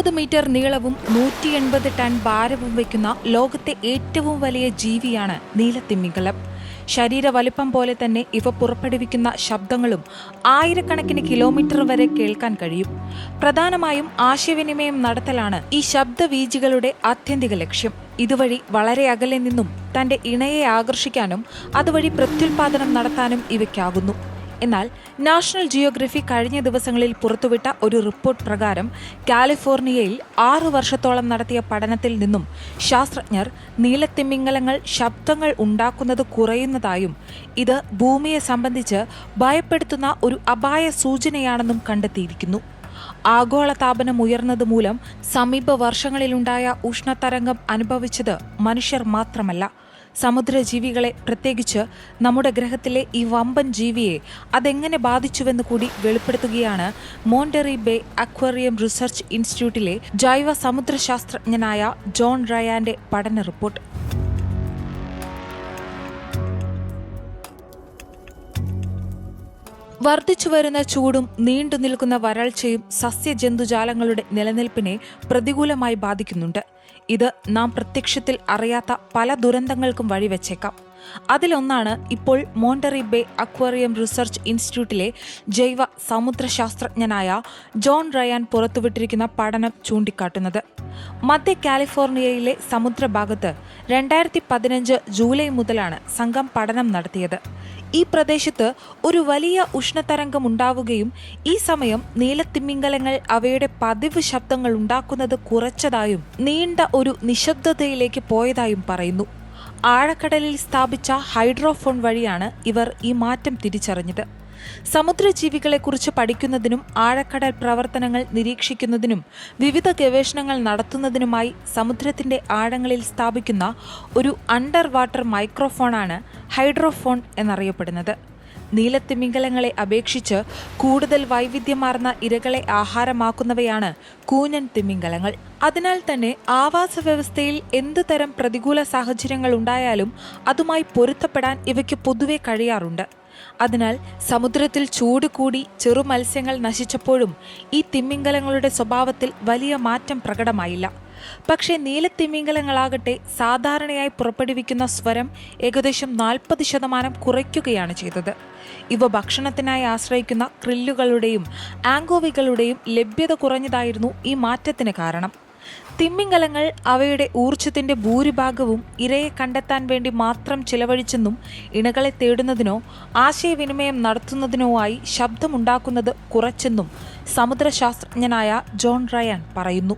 നാൽപ്പത് മീറ്റർ നീളവും നൂറ്റി എൺപത് ടൺ ഭാരവും വയ്ക്കുന്ന ലോകത്തെ ഏറ്റവും വലിയ ജീവിയാണ് നീലത്തിമ്മിങ്കലം ശരീര വലിപ്പം പോലെ തന്നെ ഇവ പുറപ്പെടുവിക്കുന്ന ശബ്ദങ്ങളും ആയിരക്കണക്കിന് കിലോമീറ്റർ വരെ കേൾക്കാൻ കഴിയും. പ്രധാനമായും ആശയവിനിമയം നടത്തലാണ് ഈ ശബ്ദവീജികളുടെ ആത്യന്തിക ലക്ഷ്യം. ഇതുവഴി വളരെ അകലെ നിന്നും തന്റെ ഇണയെ ആകർഷിക്കാനും അതുവഴി പ്രത്യുൽപാദനം നടത്താനും ഇവയ്ക്കാകുന്നു എന്നാൽ നാഷണൽ ജിയോഗ്രഫി കഴിഞ്ഞ ദിവസങ്ങളിൽ പുറത്തുവിട്ട ഒരു റിപ്പോർട്ട് പ്രകാരം കാലിഫോർണിയയിൽ ആറു വർഷത്തോളം നടത്തിയ പഠനത്തിൽ നിന്നും ശാസ്ത്രജ്ഞർ നീലത്തിമിംഗലങ്ങൾ ശബ്ദങ്ങൾ ഉണ്ടാക്കുന്നത് കുറയുന്നതായും ഇത് ഭൂമിയെ സംബന്ധിച്ച് ഭയപ്പെടുത്തുന്ന ഒരു അപായ സൂചനയാണെന്നും കണ്ടെത്തിയിരിക്കുന്നു. ആഗോളതാപനം ഉയർന്നത് മൂലം സമീപ വർഷങ്ങളിലുണ്ടായ ഉഷ്ണതരംഗം അനുഭവിച്ചത് മനുഷ്യർ മാത്രമല്ല. സമുദ്രജീവികളെ പ്രത്യേകിച്ച് നമ്മുടെ ഗ്രഹത്തിലെ ഈ വമ്പൻ ജീവിയെ അതെങ്ങനെ ബാധിച്ചുവെന്ന് കൂടി വെളിപ്പെടുത്തുകയാണ് മോണ്ടറി ബേ അക്വേറിയം റിസർച്ച് ഇൻസ്റ്റിറ്റ്യൂട്ടിലെ ജൈവ സമുദ്രശാസ്ത്രജ്ഞനായ ജോൺ റയാന്റെ പഠന റിപ്പോർട്ട്. വർദ്ധിച്ചുവരുന്ന ചൂടും നീണ്ടു നിൽക്കുന്ന വരൾച്ചയും സസ്യജന്തുജാലങ്ങളുടെ നിലനിൽപ്പിനെ പ്രതികൂലമായി ബാധിക്കുന്നുണ്ട്. ഇത് നാം പ്രത്യക്ഷത്തിൽ അറിയാത്ത പല ദുരന്തങ്ങൾക്കും വഴിവെച്ചേക്കാം അതിലൊന്നാണ് ഇപ്പോൾ മോണ്ടറി ബേ അക്വേറിയം റിസർച്ച് ഇൻസ്റ്റിറ്റ്യൂട്ടിലെ ജൈവ സമുദ്രശാസ്ത്രജ്ഞനായ ജോൺ റയാൻ പുറത്തുവിട്ടിരിക്കുന്ന പഠനം ചൂണ്ടിക്കാട്ടുന്നത്. മധ്യ കാലിഫോർണിയയിലെ സമുദ്രഭാഗത്ത് രണ്ടായിരത്തി പതിനഞ്ച് ജൂലൈ മുതലാണ് സംഘം പഠനം നടത്തിയത്. ഈ പ്രദേശത്ത് ഒരു വലിയ ഉഷ്ണതരംഗം ഉണ്ടാവുകയും ഈ സമയം നീലത്തിമിംഗലങ്ങൾ അവയുടെ പതിവ് ശബ്ദങ്ങൾ ഉണ്ടാക്കുന്നത് കുറച്ചതായും നീണ്ട ഒരു നിശബ്ദതയിലേക്ക് പോയതായും പറയുന്നു. ആഴക്കടലിൽ സ്ഥാപിച്ച ഹൈഡ്രോഫോൺ വഴിയാണ് ഇവർ ഈ മാറ്റം തിരിച്ചറിഞ്ഞത്. സമുദ്രജീവികളെക്കുറിച്ച് പഠിക്കുന്നതിനും ആഴക്കടൽ പ്രവർത്തനങ്ങൾ നിരീക്ഷിക്കുന്നതിനും വിവിധ ഗവേഷണങ്ങൾ നടത്തുന്നതിനുമായി സമുദ്രത്തിന്റെ ആഴങ്ങളിൽ സ്ഥാപിക്കുന്ന ഒരു അണ്ടർ വാട്ടർ മൈക്രോഫോണാണ് ഹൈഡ്രോഫോൺ എന്നറിയപ്പെടുന്നത്. നീലത്തിമിംഗലങ്ങളെ അപേക്ഷിച്ച് കൂടുതൽ വൈവിധ്യമാർന്ന ഇരകളെ ആഹാരമാക്കുന്നവയാണ് കൂനൻ തിമിംഗലങ്ങൾ അതിനാൽ തന്നെ ആവാസ വ്യവസ്ഥയിൽ എന്ത് തരം പ്രതികൂല സാഹചര്യങ്ങൾ ഉണ്ടായാലും അതുമായി പൊരുത്തപ്പെടാൻ ഇവയ്ക്ക് പൊതുവെ കഴിയാറുണ്ട്. അതിനാൽ സമുദ്രത്തിൽ ചൂട് കൂടി ചെറു മത്സ്യങ്ങൾ നശിച്ചപ്പോഴും ഈ തിമ്മിംഗലങ്ങളുടെ സ്വഭാവത്തിൽ വലിയ മാറ്റം പ്രകടമായില്ല. പക്ഷേ നീലത്തിമിംഗലങ്ങളാകട്ടെ സാധാരണയായി പുറപ്പെടുവിക്കുന്ന സ്വരം ഏകദേശം നാൽപ്പത് ശതമാനം കുറയ്ക്കുകയാണ് ചെയ്തത്. ഇവ ഭക്ഷണത്തിനായി ആശ്രയിക്കുന്ന ക്രില്ലുകളുടെയും ആങ്കോവികളുടെയും ലഭ്യത കുറഞ്ഞതായിരുന്നു ഈ മാറ്റത്തിന് കാരണം. തിമ്മിങ്കലങ്ങൾ അവയുടെ ഊർജത്തിന്റെ ഭൂരിഭാഗവും ഇരയെ കണ്ടെത്താൻ വേണ്ടി മാത്രം ചിലവഴിച്ചെന്നും ഇണകളെ തേടുന്നതിനോ ആശയവിനിമയം നടത്തുന്നതിനോ ആയി ശബ്ദമുണ്ടാക്കുന്നത് കുറച്ചെന്നും സമുദ്രശാസ്ത്രജ്ഞനായ ജോൺ റയാൻ പറയുന്നു.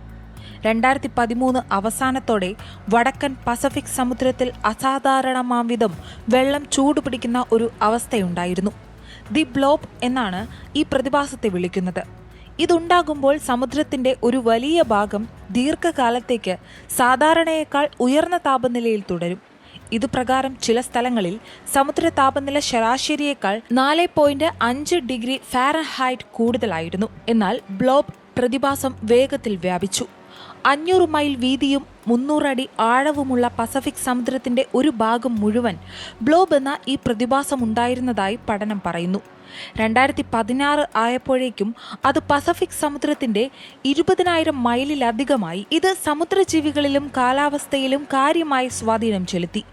രണ്ടായിരത്തി പതിമൂന്ന് അവസാനത്തോടെ വടക്കൻ പസഫിക് സമുദ്രത്തിൽ അസാധാരണമാംവിധം വെള്ളം ചൂടുപിടിക്കുന്ന ഒരു അവസ്ഥയുണ്ടായിരുന്നു. ദി ബ്ലോബ് എന്നാണ് ഈ പ്രതിഭാസത്തെ വിളിക്കുന്നത്. ഇതുണ്ടാകുമ്പോൾ സമുദ്രത്തിന്റെ ഒരു വലിയ ഭാഗം ദീർഘകാലത്തേക്ക് സാധാരണയേക്കാൾ ഉയർന്ന താപനിലയിൽ തുടരും. ഇതുപ്രകാരം ചില സ്ഥലങ്ങളിൽ സമുദ്ര താപനില ശരാശരിയേക്കാൾ നാല് പോയിന്റ് അഞ്ച് ഡിഗ്രി ഫാരൻഹൈറ്റ് കൂടുതലായിരുന്നു. എന്നാൽ ബ്ലോബ് പ്രതിഭാസം വേഗത്തിൽ വ്യാപിച്ചു. അഞ്ഞൂറ് മൈൽ വീതിയും മുന്നൂറടി ആഴവുമുള്ള പസഫിക് സമുദ്രത്തിന്റെ ഒരു ഭാഗം മുഴുവൻ ബ്ലോബ് എന്ന ഈ പ്രതിഭാസം ഉണ്ടായിരുന്നതായി പഠനം പറയുന്നു. രണ്ടായിരത്തി പതിനാറ് ആയപ്പോഴേക്കും അത് പസഫിക് സമുദ്രത്തിന്റെ ഇരുപതിനായിരം മൈലിലധികമായി ഇത് സമുദ്രജീവികളിലും കാലാവസ്ഥയിലും കാര്യമായി സ്വാധീനം ചെലുത്തി.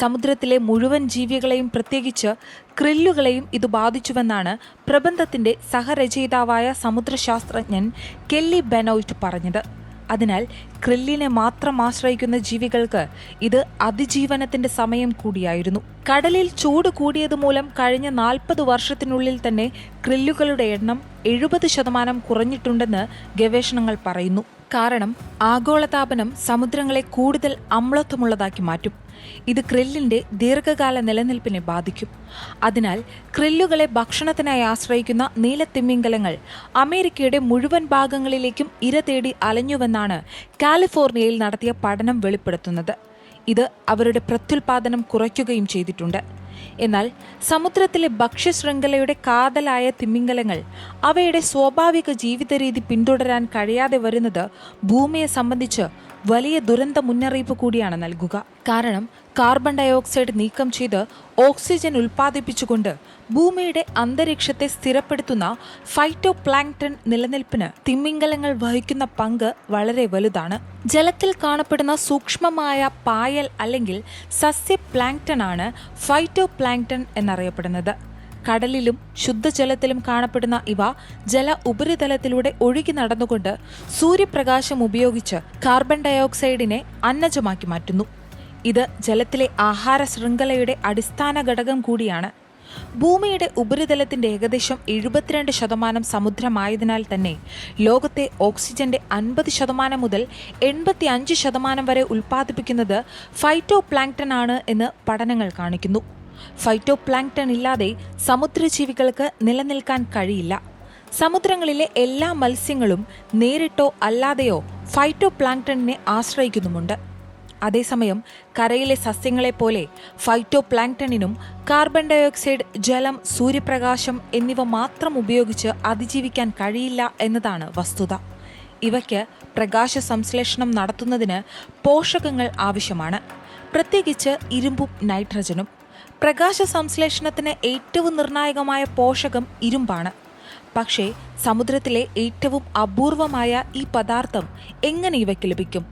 സമുദ്രത്തിലെ മുഴുവൻ ജീവികളെയും പ്രത്യേകിച്ച് ക്രില്ലുകളെയും ഇത് ബാധിച്ചുവെന്നാണ് പ്രബന്ധത്തിന്റെ സഹരചയിതാവായ സമുദ്രശാസ്ത്രജ്ഞൻ കെല്ലി ബെനോയ്റ്റ് പറഞ്ഞത്. അതിനാൽ ക്രില്ലിനെ മാത്രം ആശ്രയിക്കുന്ന ജീവികൾക്ക് ഇത് അതിജീവനത്തിന്റെ സമയം കൂടിയായിരുന്നു. കടലിൽ ചൂട് കൂടിയത് മൂലം കഴിഞ്ഞ നാൽപ്പത് വർഷത്തിനുള്ളിൽ തന്നെ ക്രില്ലുകളുടെ എണ്ണം എഴുപത് ശതമാനം കുറഞ്ഞിട്ടുണ്ടെന്ന് ഗവേഷണങ്ങൾ പറയുന്നു. കാരണം ആഗോളതാപനം സമുദ്രങ്ങളെ കൂടുതൽ അമ്ലത്വമുള്ളതാക്കി മാറ്റും. ഇത് ക്രില്ലിന്റെ ദീർഘകാല നിലനിൽപ്പിനെ ബാധിക്കും. അതിനാൽ ക്രില്ലുകളെ ഭക്ഷണത്തിനായി ആശ്രയിക്കുന്ന നീലത്തിമിംഗലങ്ങൾ അമേരിക്കയുടെ മുഴുവൻ ഭാഗങ്ങളിലേക്കും ഇര തേടി അലഞ്ഞുവെന്നാണ് കാലിഫോർണിയയിൽ നടത്തിയ പഠനം വെളിപ്പെടുത്തുന്നത്. ഇത് അവരുടെ പ്രത്യുൽപാദനം കുറയ്ക്കുകയും ചെയ്തിട്ടുണ്ട്. എന്നാൽ സമുദ്രത്തിലെ ഭക്ഷ്യശൃംഖലയുടെ കാതലായ തിമിംഗലങ്ങൾ അവയുടെ സ്വാഭാവിക ജീവിത രീതി പിന്തുടരാൻ കഴിയാതെ വരുന്നത് ഭൂമിയെ സംബന്ധിച്ച് വലിയ ദുരന്ത മുന്നറിയിപ്പ് കൂടിയാണ് നൽകുക. കാരണം കാർബൺ ഡയോക്സൈഡ് നീക്കം ചെയ്ത് ഓക്സിജൻ ഉൽപ്പാദിപ്പിച്ചുകൊണ്ട് ഭൂമിയുടെ അന്തരീക്ഷത്തെ സ്ഥിരപ്പെടുത്തുന്ന ഫൈറ്റോ പ്ലാങ്ടൺ നിലനിൽപ്പിന് തിമിംഗലങ്ങൾ വഹിക്കുന്ന പങ്ക് വളരെ വലുതാണ്. ജലത്തിൽ കാണപ്പെടുന്ന സൂക്ഷ്മമായ പായൽ അല്ലെങ്കിൽ സസ്യ പ്ലാങ്ടൺ ആണ് ഫൈറ്റോ പ്ലാങ്ടൺ എന്നറിയപ്പെടുന്നത്. കടലിലും ശുദ്ധജലത്തിലും കാണപ്പെടുന്ന ഇവ ജല ഉപരിതലത്തിലൂടെ ഒഴുകി നടന്നുകൊണ്ട് സൂര്യപ്രകാശം ഉപയോഗിച്ച് കാർബൺ ഡയോക്സൈഡിനെ അന്നജമാക്കി മാറ്റുന്നു. ഇത് ജലത്തിലെ ആഹാര ശൃംഖലയുടെ അടിസ്ഥാന ഘടകം കൂടിയാണ്. ഭൂമിയുടെ ഉപരിതലത്തിന്റെ ഏകദേശം എഴുപത്തിരണ്ട് ശതമാനം സമുദ്രമായതിനാൽ തന്നെ ലോകത്തെ ഓക്സിജന്റെ അൻപത് ശതമാനം മുതൽ എൺപത്തി അഞ്ച് ശതമാനം വരെ ഉൽപ്പാദിപ്പിക്കുന്നത് ഫൈറ്റോ പ്ലാങ്ടൺ ആണ് എന്ന് പഠനങ്ങൾ കാണിക്കുന്നു. ഫൈറ്റോ പ്ലാങ്ക്ടൺ ഇല്ലാതെ സമുദ്രജീവികൾക്ക് നിലനിൽക്കാൻ കഴിയില്ല. സമുദ്രങ്ങളിലെ എല്ലാ മത്സ്യങ്ങളും നേരിട്ടോ അല്ലാതെയോ ഫൈറ്റോ പ്ലാങ്ക്ടണിനെ ആശ്രയിക്കുന്നുമുണ്ട്. അതേസമയം കരയിലെ സസ്യങ്ങളെപ്പോലെ ഫൈറ്റോ പ്ലാങ്ക്ടണിനും കാർബൺ ഡയോക്സൈഡ് ജലം സൂര്യപ്രകാശം എന്നിവ മാത്രം ഉപയോഗിച്ച് അതിജീവിക്കാൻ കഴിയില്ല എന്നതാണ് വസ്തുത. ഇവയ്ക്ക് പ്രകാശ സംശ്ലേഷണം നടത്തുന്നതിന് പോഷകങ്ങൾ ആവശ്യമാണ്. പ്രത്യേകിച്ച് ഇരുമ്പും നൈട്രജനും. പ്രകാശ സംശ്ലേഷണത്തിന് ഏറ്റവും നിർണായകമായ പോഷകം ഇരുമ്പാണ്. പക്ഷേ സമുദ്രത്തിലെ ഏറ്റവും അപൂർവമായ ഈ പദാർത്ഥം എങ്ങനെ ഇവയ്ക്ക് ലഭിക്കും?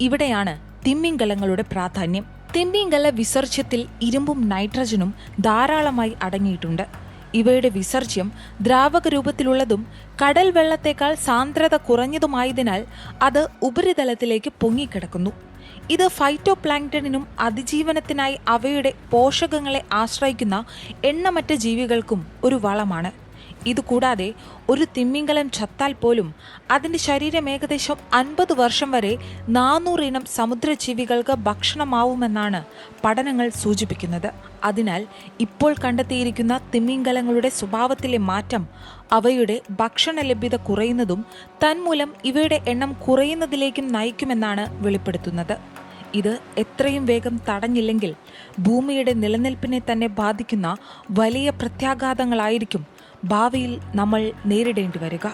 ഇവിടെയാണ് തിമ്മിംഗലങ്ങളുടെ പ്രാധാന്യം. തിമ്മിംഗല വിസർജ്യത്തിൽ ഇരുമ്പും നൈട്രജനും ധാരാളമായി അടങ്ങിയിട്ടുണ്ട്. ഇവയുടെ വിസർജ്യം ദ്രാവക രൂപത്തിലുള്ളതും കടൽ വെള്ളത്തേക്കാൾ സാന്ദ്രത കുറഞ്ഞതുമായതിനാൽ അത് ഉപരിതലത്തിലേക്ക് പൊങ്ങിക്കിടക്കുന്നു. ഇത് ഫൈറ്റോ പ്ലാങ്ടണിനും അതിജീവനത്തിനായി അവയുടെ പോഷകങ്ങളെ ആശ്രയിക്കുന്ന എണ്ണമറ്റ ജീവികൾക്കും ഒരു വളമാണ്. ഇതുകൂടാതെ ഒരു തിമ്മിങ്കലം ചത്താൽ പോലും അതിന്റെ ശരീരം ഏകദേശം അൻപത് വർഷം വരെ നാനൂറിനം സമുദ്രജീവികൾക്ക് ഭക്ഷണമാവുമെന്നാണ് പഠനങ്ങൾ സൂചിപ്പിക്കുന്നത്. അതിനാൽ ഇപ്പോൾ കണ്ടെത്തിയിരിക്കുന്ന തിമ്മിങ്കലങ്ങളുടെ സ്വഭാവത്തിലെ മാറ്റം അവയുടെ ഭക്ഷണ ലഭ്യത കുറയുന്നതും തന്മൂലം ഇവയുടെ എണ്ണം കുറയുന്നതിലേക്കും നയിക്കുമെന്നാണ് വെളിപ്പെടുത്തുന്നത്. ഇത് എത്രയും വേഗം തടഞ്ഞില്ലെങ്കിൽ ഭൂമിയുടെ നിലനിൽപ്പിനെ തന്നെ ബാധിക്കുന്ന വലിയ പ്രത്യാഘാതങ്ങളായിരിക്കും ഭാവിയിൽ നമ്മൾ നേരിടേണ്ടി വരിക.